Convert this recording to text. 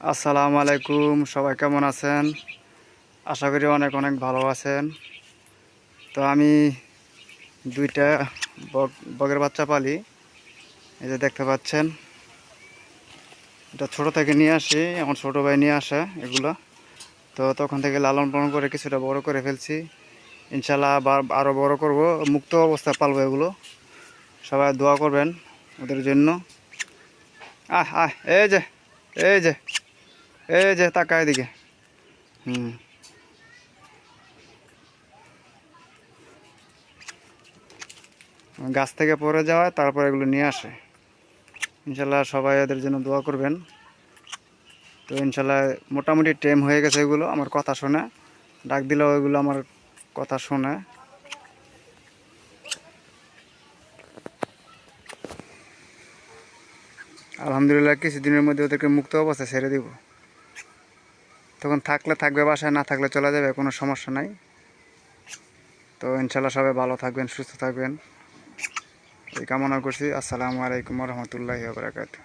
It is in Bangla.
আসসালামু আলাইকুম, সবাই কেমন আছেন? আশা করি অনেক অনেক ভালো আছেন। তো আমি দুইটা বগ বগের বাচ্চা পালি। এই যে দেখতে পাচ্ছেন। এটা ছোট থেকে নিয়ে আসি, আমার ছোট ভাই নিয়ে আসে এগুলো। তো তখন থেকে লালন পালন করে কিছুটা বড় করে ফেলছি। ইনশাল্লাহ আরও বড় করব। মুক্ত অবস্থায় পালবো এগুলো। সবাই দোয়া করবেন ওদের জন্য। আহ আহ, এই যে এই যে। এই যে তাকায় দিকে হুম। গাছ থেকে পরে যাওয়া তারপর এগুলো নিয়ে আসে। ইনশাল্লাহ সবাই এদের জন্য দোয়া করবেন। তো ইনশাল্লাহ মোটামুটি টাইম হয়ে গেছে এগুলো, আমার কথা শোনে। ডাক দিলেও এগুলো আমার কথা শোনে। আলহামদুলিল্লাহ, কিছুদিনের মধ্যে ওদেরকে মুক্ত অবস্থায় ছেড়ে দিব। তখন থাকলে থাকবে, বাসায় না থাকলে চলে যাবে, কোনো সমস্যা নাই। তো ইনশাল্লাহ সবাই ভালো থাকবেন, সুস্থ থাকবেন। এই কামনা করছি। আসসালামু আলাইকুম রহমতুল্লাহ বারাকাতু